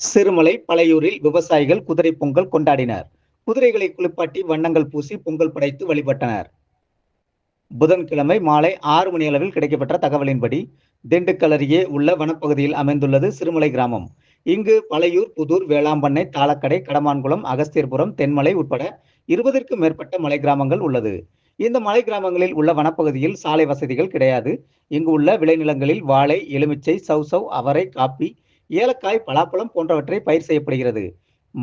சிறுமலை பழையூரில் விவசாயிகள் குதிரை பொங்கல் கொண்டாடினர். குதிரைகளை குளிப்பாட்டி வண்ணங்கள் பூசி பொங்கல் படைத்து வழிபட்டனர். புதன்கிழமை மாலை ஆறு மணி அளவில் கிடைக்கப்பட்ட தகவலின்படி திண்டுக்கல் அருகே உள்ள வனப்பகுதியில் அமைந்துள்ளது சிறுமலை கிராமம். இங்கு பழையூர் புதூர் வேளாம்பண்ணை தாளக்கடை கடமான்குளம் அகஸ்தியர்புரம் தென்மலை உட்பட இருபதற்கும் மேற்பட்ட மலை கிராமங்கள் உள்ளது. இந்த மலை கிராமங்களில் உள்ள வனப்பகுதியில் சாலை வசதிகள் கிடையாது. இங்கு உள்ள விளைநிலங்களில் வாழை எலுமிச்சை சௌசவ் அவரை காப்பி ஏலக்காய் பலாப்பழம் போன்றவற்றை பயிர் செய்யப்படுகிறது.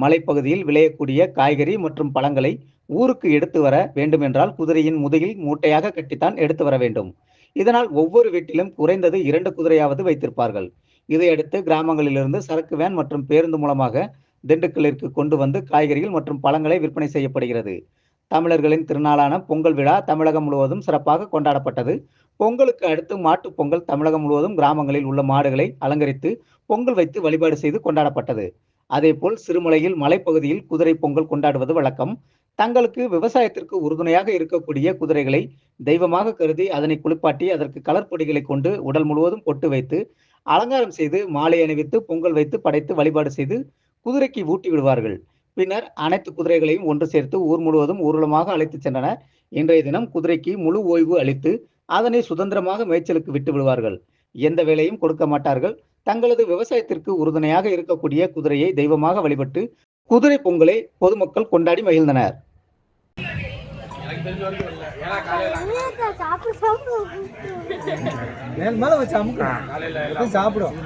மலைப்பகுதியில் விளையக்கூடிய காய்கறி மற்றும் பழங்களை ஊருக்கு எடுத்து வர வேண்டுமென்றால் குதிரையின் முதுகில் மூட்டையாக கட்டித்தான் எடுத்து வர வேண்டும். இதனால் ஒவ்வொரு வீட்டிலும் குறைந்தது இரண்டு குதிரையாவது வைத்திருப்பார்கள். இதையடுத்து கிராமங்களிலிருந்து சரக்கு வேன் மற்றும் பேருந்து மூலமாக திண்டுக்கல்லிற்கு கொண்டு வந்து காய்கறிகள் மற்றும் பழங்களை விற்பனை செய்யப்படுகிறது. தமிழர்களின் திருநாளான பொங்கல் விழா தமிழகம் முழுவதும் சிறப்பாக கொண்டாடப்பட்டது. பொங்கலுக்கு அடுத்து மாட்டுப் பொங்கல் தமிழகம் முழுவதும் கிராமங்களில் உள்ள மாடுகளை அலங்கரித்து பொங்கல் வைத்து வழிபாடு செய்து கொண்டாடப்பட்டது. அதேபோல் சிறுமலையில் மலைப்பகுதியில் குதிரை பொங்கல் கொண்டாடுவது வழக்கம். தங்களுக்கு விவசாயத்திற்கு உறுதுணையாக இருக்கக்கூடிய குதிரைகளை தெய்வமாக கருதி அதனை குளிப்பாட்டி அதற்கு கலர் பொடிகளை கொண்டு உடல் முழுவதும் பொட்டு வைத்து அலங்காரம் செய்து மாலை அணிவித்து பொங்கல் வைத்து படைத்து வழிபாடு செய்து குதிரைக்கு ஊட்டி விடுவார்கள். பின்னர் அனைத்து குதிரைகளையும் ஒன்று சேர்த்து ஊர் முழுவதும் ஊர்வலமாக அழைத்து சென்றனர் இன்றைய தினம் குதிரைக்கு முழு ஓய்வு அளித்து அதனை சுதந்திரமாக மேய்ச்சலுக்கு விட்டு விடுவார்கள். எந்த வேலையும் கொடுக்க மாட்டார்கள். தங்களது விவசாயத்திற்கு உறுதுணையாக இருக்கக்கூடிய குதிரையை தெய்வமாக வழிபட்டு குதிரை பொங்கலை பொதுமக்கள் கொண்டாடி மகிழ்ந்தனர். சாப்பிடும்